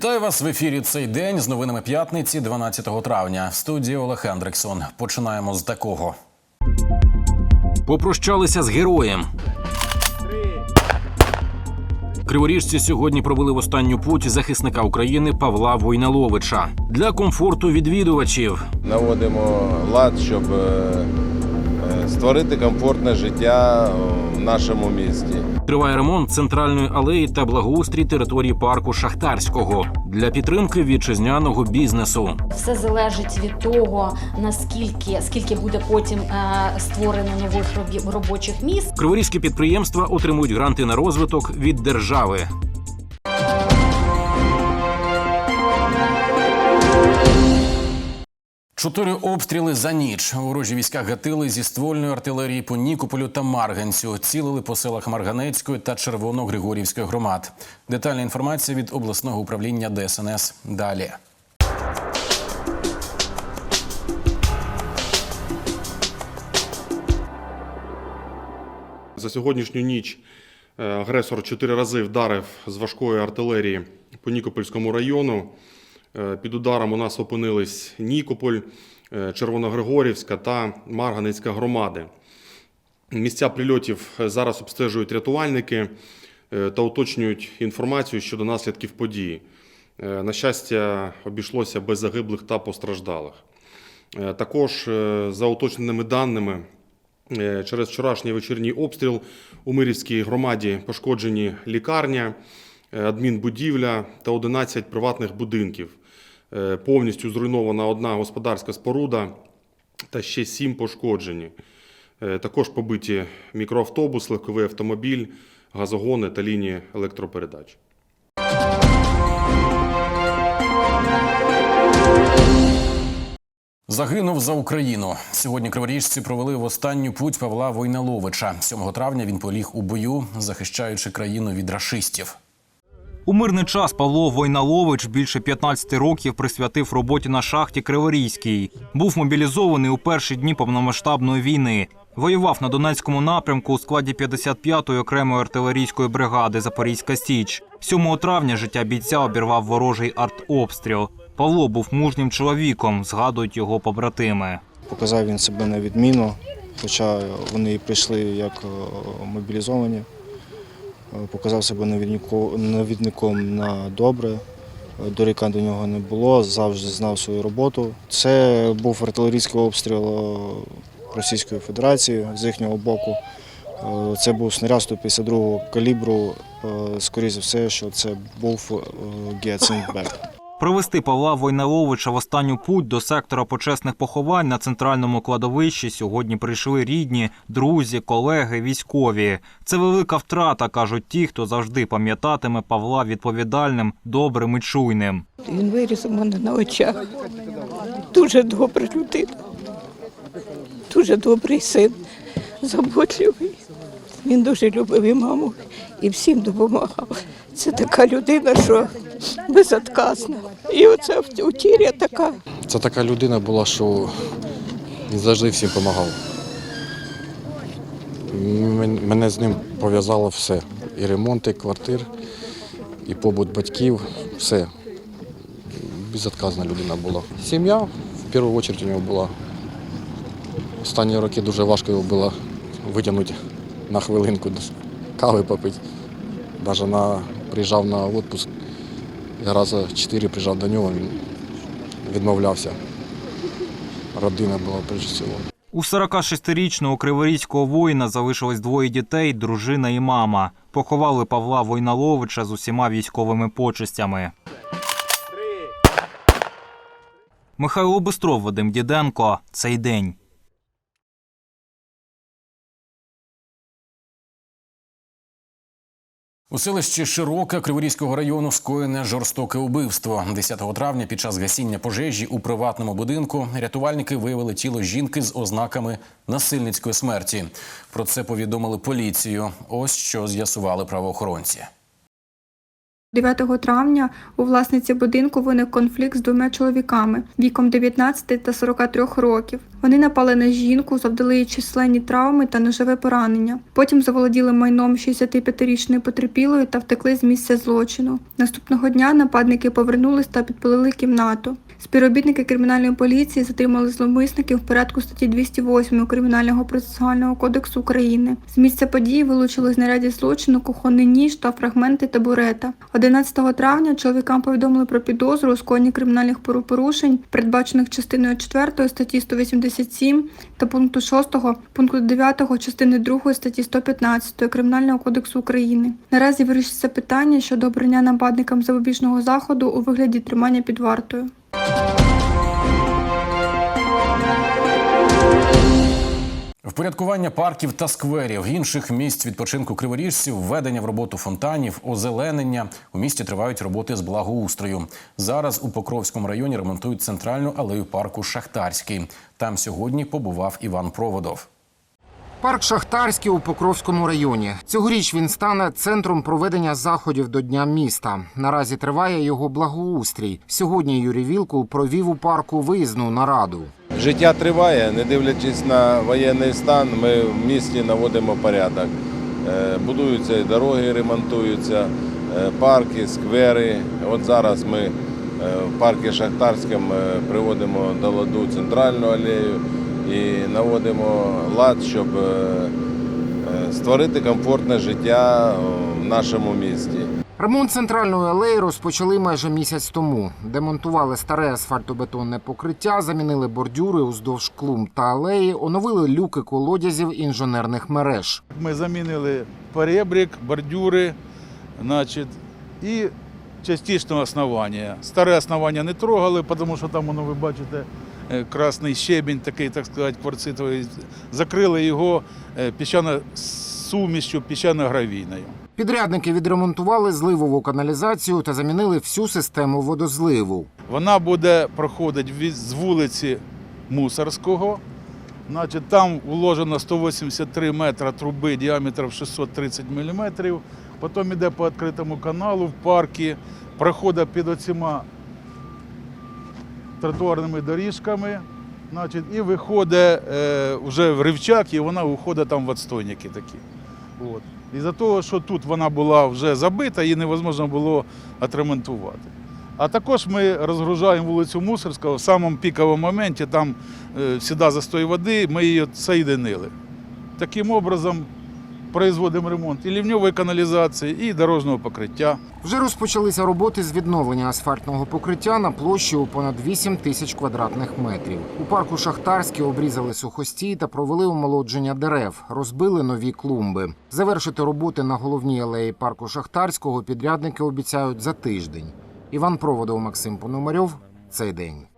Вітаю вас в ефірі цей день з новинами п'ятниці, 12 травня. В студії Олег Андрексон. Починаємо з такого. Попрощалися з героєм. Криворіжці сьогодні провели в останню путь захисника України Павла Войналовича для комфорту відвідувачів. наводимо лад, щоб е, створити комфортне життя в нашому місті. Триває ремонт центральної алеї та благоустрій території парку Шахтарського для підтримки вітчизняного бізнесу. Все залежить від того, наскільки скільки буде потім е, створено нових робочих місць. Криворізькі підприємства отримують гранти на розвиток від держави. Чотири обстріли за ніч. Ворожі війська гатили зі ствольної артилерії по Нікополю та Марганцю. Цілили по селах Марганецької та Червоно-Григорівської громад. Детальна інформація від обласного управління ДСНС. Далі. За сьогоднішню ніч е, агресор чотири рази вдарив з важкої артилерії по Нікопольському району. Е, Під ударом у нас опинились Нікополь, е, Червоногригорівська та Марганецька громади. Місця прильотів зараз обстежують рятувальники е, та уточнюють інформацію щодо наслідків події. На щастя, обійшлося без загиблих та постраждалих. Також, за уточненими даними, Через вчорашній вечірній обстріл у Мирівській громаді пошкоджені лікарня, адмінбудівля та 11 приватних будинків. Е, Повністю зруйнована одна господарська споруда та ще сім пошкоджені. Е, Також побиті мікроавтобус, легковий автомобіль, газогони та лінії електропередач. Загинув за Україну. Сьогодні криворіжці провели в останню путь Павла Войналовича. 7 травня він поліг у бою, захищаючи країну від рашистів. У мирний час Павло Войналович більше 15 років присвятив роботі на шахті Криворізькій. Був мобілізований у перші дні повномасштабної війни. Воював на Донецькому напрямку у складі 55-ї окремої артилерійської бригади Запорізька Січ. 7 травня життя бійця обірвав ворожий артобстріл. Павло був мужнім чоловіком, згадують його побратими. Показав він себе на відміну, хоча вони прийшли як е, мобілізовані. Е, Показав себе навідником на добре. Е, Дорікань до нього не було, завжди знав свою роботу. Це був артилерійський обстріл е, Російської Федерації з їхнього боку. Це був снаряд 152 калібру. Е, Скоріше за все, що це був гіацинт Бек. Провести Павла Войналовича в останню путь до сектора почесних поховань на центральному кладовищі сьогодні прийшли рідні, друзі, колеги, військові. Це велика втрата, кажуть ті, хто завжди пам'ятатиме Павла відповідальним, добрим і чуйним. Він виріс у мене на очах. Дуже добра людина, дуже добрий син, заботливий. Він дуже любив і маму, і всім допомагав. Це така людина, що безотказна. І оця утіря така. Це така людина була, що він завжди всім допомагав. Мене з ним пов'язало все. І ремонти квартир, і побут батьків, все. Безотказна людина була. Сім'я в першу чергу у нього була. Останні роки дуже важко його було витягнути на хвилинку кави попити. Навіть на, приїжджав на відпуск, я рази чотири приїжджав до нього, він відмовлявся. Родина була прежде всього. У 46-річного криворізького воїна залишилось двоє дітей, дружина і мама. Поховали Павла Войналовича з усіма військовими почестями. Михайло Бистров, Вадим Діденко. Цей день. У селищі Широке Криворізького району скоєне жорстоке убивство. 10 травня під час гасіння пожежі у приватному будинку рятувальники виявили тіло жінки з ознаками насильницької смерті. Про це повідомили поліцію. Ось що з'ясували правоохоронці. 9 травня у власниці будинку виник конфлікт з двома чоловіками віком 19 та 43 років. Вони напали на жінку, завдали їй численні травми та ножове поранення. Потім заволоділи майном 65-річної потерпілої та втекли з місця злочину. Наступного дня нападники повернулись та підпалили кімнату. Співробітники кримінальної поліції затримали зловмисників в порядку статті 208 Кримінального процесуального кодексу України. З місця події вилучили знаряддя злочину, кухонний ніж та фрагменти табурета. 11 травня чоловікам повідомили про підозру у скоєнні кримінальних порушень, передбачених частиною 4 статті 187 та пункту 6 пункту 9 частини 2 статті 115 Кримінального кодексу України. Наразі вирішиться питання щодо обрання нападникам запобіжного заходу у вигляді тримання під вартою. Впорядкування парків та скверів, інших місць відпочинку криворіжців, введення в роботу фонтанів, озеленення. У місті тривають роботи з благоустрою. Зараз у Покровському районі ремонтують центральну алею парку Шахтарський. Там сьогодні побував Іван Проводов. Парк Шахтарський у Покровському районі. Цьогоріч він стане центром проведення заходів до Дня міста. Наразі триває його благоустрій. Сьогодні Юрій Вілкул провів у парку виїзну нараду. Життя триває, не дивлячись на воєнний стан, ми в місті наводимо порядок. Е, Будуються дороги, ремонтуються, е, парки, сквери. От зараз ми е, в парку Шахтарському приводимо до ладу центральну алею і наводимо лад, щоб е, е, створити комфортне життя в нашому місті. Ремонт центральної алеї розпочали майже місяць тому. Демонтували старе асфальтобетонне покриття, замінили бордюри уздовж клумб та алеї, оновили люки колодязів інженерних мереж. Ми замінили перебрік, бордюри, значить, і частичне основання. Старе основання не трогали, тому що там, воно, ви бачите, е, красний щебінь, такий, так сказати, кварцитовий. Закрили його е, піщано сумішчю піщано-гравійною. Підрядники відремонтували зливову каналізацію та замінили всю систему водозливу. Вона буде проходити з вулиці Мусорського. Значить, там вложено 183 метри труби діаметром 630 мм. Потім йде по відкритому каналу в паркі, проходить під оціма тротуарними доріжками. Значить, і виходить е, вже в ривчак, і вона виходить там в відстойники такі. От. Із-за того, що тут вона була вже забита, її невозможно було отремонтувати. А також ми розгружаємо вулицю Мусорського в самому піковому моменті, там е, завжди застой води, ми її соєдинили. Таким образом производимо ремонт і лівньової каналізації, і дорожнього покриття. Вже розпочалися роботи з відновлення асфальтного покриття на площі у понад 8 тисяч квадратних метрів. У парку Шахтарський обрізали сухостій та провели омолодження дерев, розбили нові клумби. Завершити роботи на головній алеї парку Шахтарського підрядники обіцяють за тиждень. Іван Проводов, Максим Пономарьов. Цей день.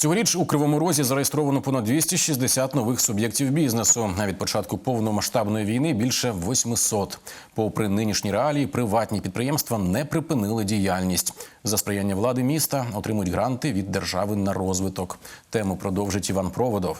Цьогоріч у Кривому Розі зареєстровано понад 260 нових суб'єктів бізнесу. А від початку повномасштабної війни більше 800. Попри нинішні реалії, приватні підприємства не припинили діяльність. За сприяння влади міста отримують гранти від держави на розвиток. Тему продовжить Іван Проводов.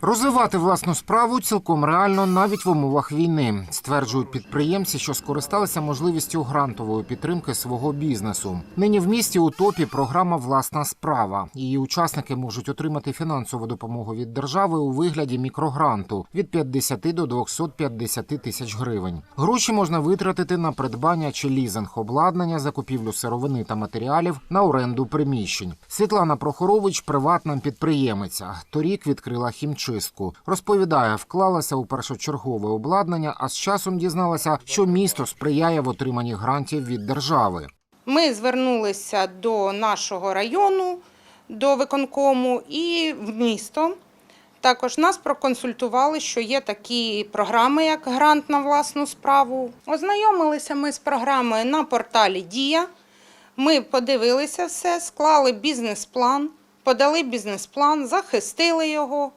Розвивати власну справу цілком реально навіть в умовах війни, стверджують підприємці, що скористалися можливістю грантової підтримки свого бізнесу. Нині в місті у топі програма Власна справа. Її учасники можуть отримати фінансову допомогу від держави у вигляді мікрогранту від 50 до 250 тисяч гривень. Гроші можна витратити на придбання чи лізинг обладнання, закупівлю сировини та матеріалів на оренду приміщень. Світлана Прохорович приватна підприємиця. Торік відкрила хімчистку. Розповідає, вклалася у першочергове обладнання, а з часом дізналася, що місто сприяє в отриманні грантів від держави. Ми звернулися до нашого району, до виконкому і в місто. Також нас проконсультували, що є такі програми, як грант на власну справу. Ознайомилися ми з програмою на порталі Дія. Ми подивилися все, склали бізнес-план, подали бізнес-план, захистили його.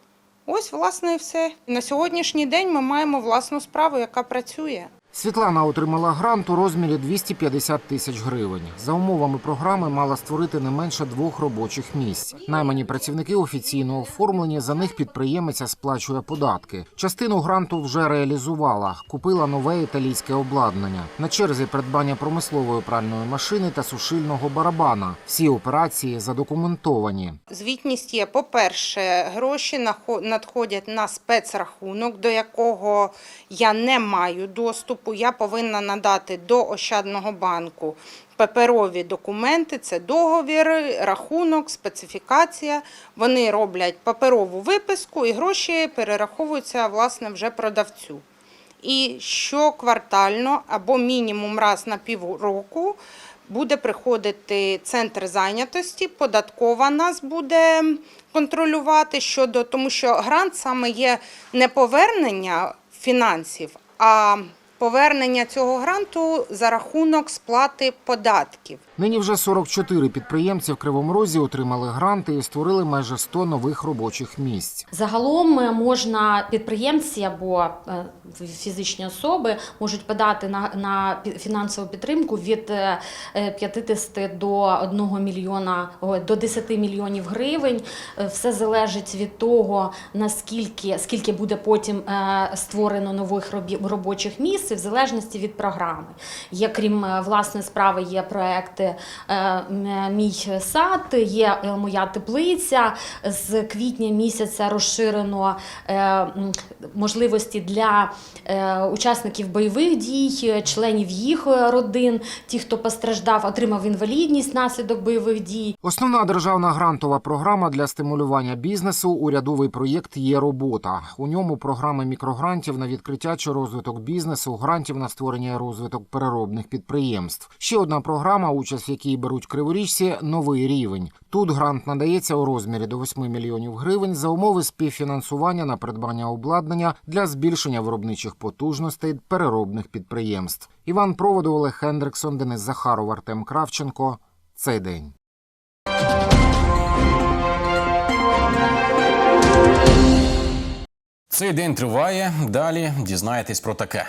Ось, власне, і все. На сьогоднішній день ми маємо власну справу, яка працює. Світлана отримала грант у розмірі 250 тисяч гривень. За умовами програми мала створити не менше двох робочих місць. Наймані працівники офіційно оформлені. За них підприємиця сплачує податки. Частину гранту вже реалізувала. Купила нове італійське обладнання. На черзі придбання промислової пральної машини та сушильного барабана. Всі операції задокументовані. Звітність є, по-перше, гроші нахо- надходять на спецрахунок, до якого я не маю доступу. Я повинна надати до Ощадного банку паперові документи, це договір, рахунок, специфікація. Вони роблять паперову виписку і гроші перераховуються власне вже продавцю. І щоквартально або мінімум раз на півроку буде приходити центр зайнятості, податкова нас буде контролювати щодо, тому що грант саме є не повернення фінансів, а повернення цього гранту за рахунок сплати податків. Нині вже 44 підприємці в Кривому Розі отримали гранти і створили майже 100 нових робочих місць. Загалом е, можна підприємці або е, фізичні особи можуть подати на, на фінансову підтримку від е, е, 50 до 1 мільйона до 10 мільйонів гривень. Все залежить від того, наскільки скільки буде потім створено нових робочих місць, в залежності від програми. Є крім власне справи, є проекти е, Мій сад, є е, моя теплиця. З квітня місяця розширено е, можливості для учасників бойових дій, членів їх родин, ті, хто постраждав, отримав інвалідність внаслідок бойових дій. Основна державна грантова програма для стимулювання бізнесу урядовий проєкт є робота. У ньому програми мікрогрантів на відкриття чи розвиток бізнесу, грантів на створення розвиток переробних підприємств. Ще одна програма, участь в якій беруть криворіжці новий рівень. Тут грант надається у розмірі до 8 мільйонів гривень за умови співфінансування на придбання обладнання для збільшення виробничих потужностей переробних підприємств. Іван Проводу, Олег Хендриксон, Денис Захаров, Артем Кравченко. Цей день. Цей день триває. Далі дізнаєтесь про таке.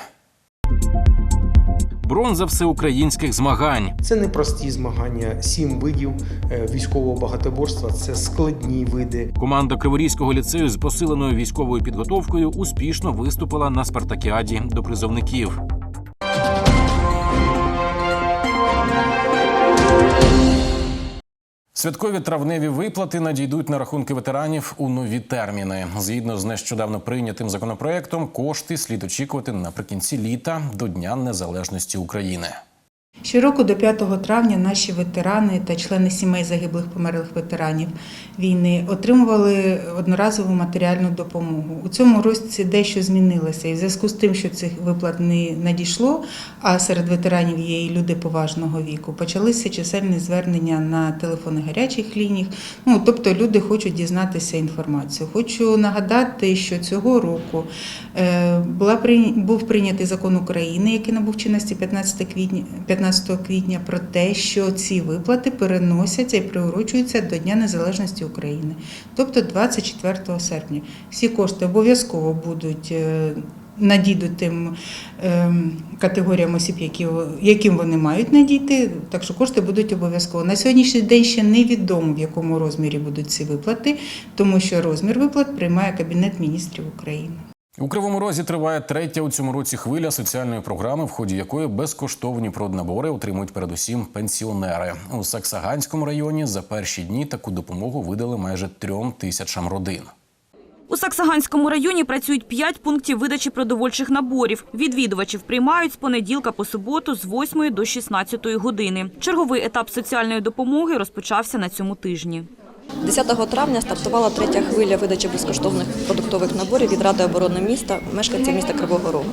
Бронза всеукраїнських змагань. Це не прості змагання, сім видів е, військового багатоборства. Це складні види. Команда Криворізького ліцею з посиленою військовою підготовкою успішно виступила на спартакіаді до призовників. Святкові травневі виплати надійдуть на рахунки ветеранів у нові терміни. Згідно з нещодавно прийнятим законопроектом, кошти слід очікувати наприкінці літа до Дня Незалежності України. Щороку до 5 травня наші ветерани та члени сімей загиблих померлих ветеранів війни отримували одноразову матеріальну допомогу. У цьому році дещо змінилося, і в зв'язку з тим, що цих виплат не надійшло, а серед ветеранів є і люди поважного віку, почалися чисельні звернення на телефони гарячих ліній. Ну тобто люди хочуть дізнатися інформацію. Хочу нагадати, що цього року була прийня- був прийнятий закон України, який набув чинності 15 квітня 15 квітня, про те, що ці виплати переносяться і приурочуються до Дня Незалежності України, тобто 24 серпня. Всі кошти обов'язково будуть. е, Надійдуть тим ем, категоріям осіб, які, яким вони мають надійти, так що кошти будуть обов'язково. На сьогоднішній день ще невідомо, в якому розмірі будуть ці виплати, тому що розмір виплат приймає Кабінет міністрів України. У Кривому Розі триває третя у цьому році хвиля соціальної програми, в ході якої безкоштовні проднабори отримують передусім пенсіонери. У Саксаганському районі за перші дні таку допомогу видали майже трьом тисячам родин. У Саксаганському районі працюють 5 пунктів видачі продовольчих наборів. Відвідувачів приймають з понеділка по суботу з 8 до 16 години. Черговий етап соціальної допомоги розпочався на цьому тижні. 10 травня стартувала третя хвиля видачі безкоштовних продуктових наборів від Ради оборони міста мешканців міста Кривого Рогу.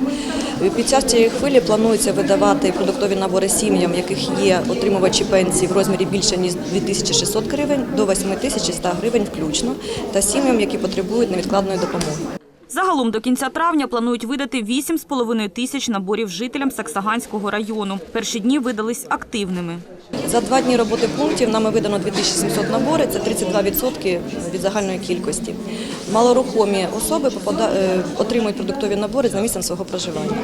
Під час цієї хвилі планується видавати продуктові набори сім'ям, яких є отримувачі пенсії в розмірі більше ніж 2600 гривень до 8100 гривень включно, та сім'ям, які потребують невідкладної допомоги. Загалом до кінця травня планують видати 8,5 тисяч наборів жителям Саксаганського району. Перші дні видались активними. За два дні роботи пунктів нами видано 2700 набори, це 32% від загальної кількості. Малорухомі особи е, отримують продуктові набори за місцем свого проживання.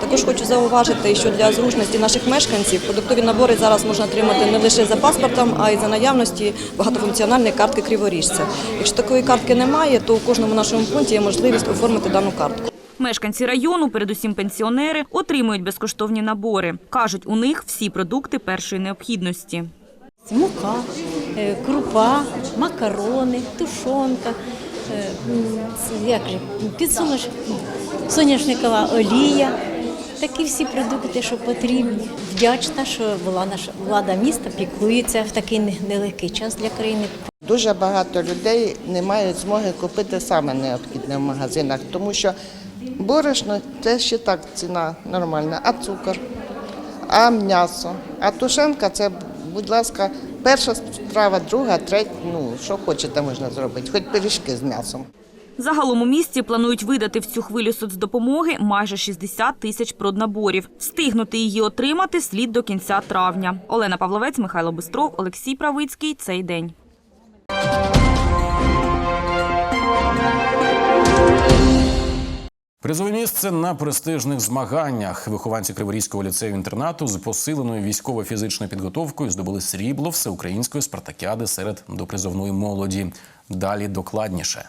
Також хочу зауважити, що для зручності наших мешканців продуктові набори зараз можна отримати не лише за паспортом, а й за наявності багатофункціональної картки криворіжця. Якщо такої картки немає, то у кожному нашому пункті є можливість оформити дану картку. Мешканці району, передусім пенсіонери, отримують безкоштовні набори. Кажуть, у них всі продукти першої необхідності. Мука, е, крупа, макарони, тушонка, е, як же, підсолош, соняшникова олія. Такі всі продукти, що потрібні. Вдячна, що була наша влада міста, піклується в такий нелегкий час для країни. Дуже багато людей не мають змоги купити саме необхідне в магазинах, тому що борошно це ще так ціна нормальна, а цукор, а м'ясо, а тушенка це, будь ласка, перша страва, друга, третя, ну що хочете можна зробити, хоч пиріжки з м'ясом. Загалом у місті планують видати в цю хвилю соцдопомоги майже 60 тисяч проднаборів. Встигнути її отримати слід до кінця травня. Олена Павловець, Михайло Бистров, Олексій Правицький. Цей день. Призове місце на престижних змаганнях. Вихованці Криворізького ліцею інтернату з посиленою військово-фізичною підготовкою здобули срібло всеукраїнської спартакіади серед допризовної молоді. Далі докладніше.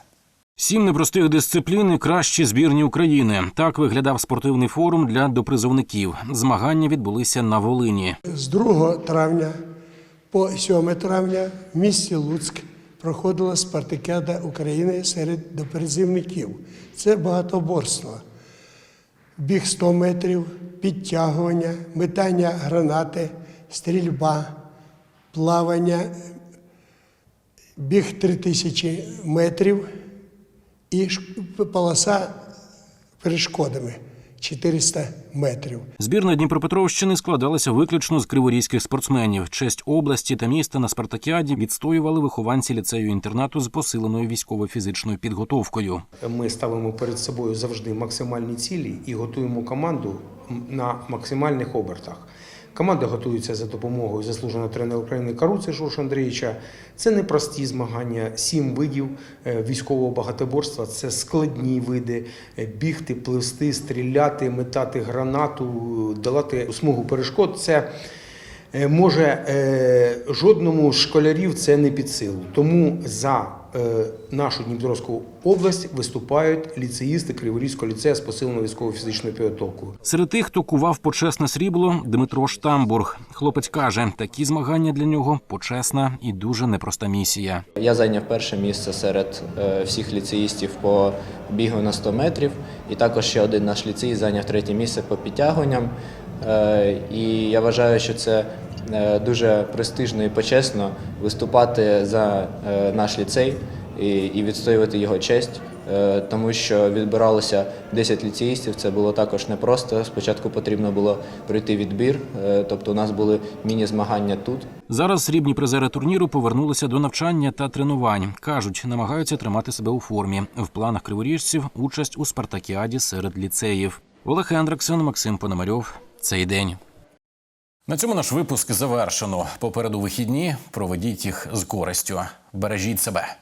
Сім непростих дисциплін і кращі збірні України. Так виглядав спортивний форум для допризовників. Змагання відбулися на Волині. З 2 травня по 7 травня в місті Луцьк проходила спартакіада України серед допризивників. Це багатоборство. Біг 100 метрів, підтягування, метання гранати, стрільба, плавання, біг 3000 метрів і полоса перешкодами 400 метрів. Збірна Дніпропетровщини складалася виключно з криворізьких спортсменів. Честь області та міста на спартакіаді відстоювали вихованці ліцею інтернату з посиленою військово-фізичною підготовкою. Ми ставимо перед собою завжди максимальні цілі і готуємо команду на максимальних обертах. Команда готується за допомогою заслуженого тренера України Каруці Жоржа Андрійовича. Це непрості змагання, сім видів е, військового багатоборства. Це складні види: Е, бігти, пливсти, стріляти, метати гранату, долати смугу перешкод. Це Е, може жодному з школярів це не під силу. Тому за нашу Дніпровську область виступають ліцеїсти Криворізького ліцею з посиленою військово-фізичною підготовкою. Серед тих, хто кував почесне срібло, Дмитро Штамбург. Хлопець каже, такі змагання для нього почесна і дуже непроста місія. Я зайняв перше місце серед е, всіх ліцеїстів по бігу на 100 метрів, і також ще один наш ліцей зайняв третє місце по підтягуванням. Е, І я вважаю, що це е, дуже престижно і почесно виступати за е, наш ліцей і відстоювати його честь, тому що відбиралося 10 ліцеїстів. Це було також непросто. Спочатку потрібно було пройти відбір, тобто у нас були міні-змагання тут. Зараз срібні призери турніру повернулися до навчання та тренувань. кажуть, намагаються тримати себе у формі. В планах криворіжців участь у спартакіаді серед ліцеїв. Олег Хендриксон, Максим Пономарьов. Цей день. На цьому наш випуск завершено. Попереду вихідні. Проведіть їх з користю. Бережіть себе.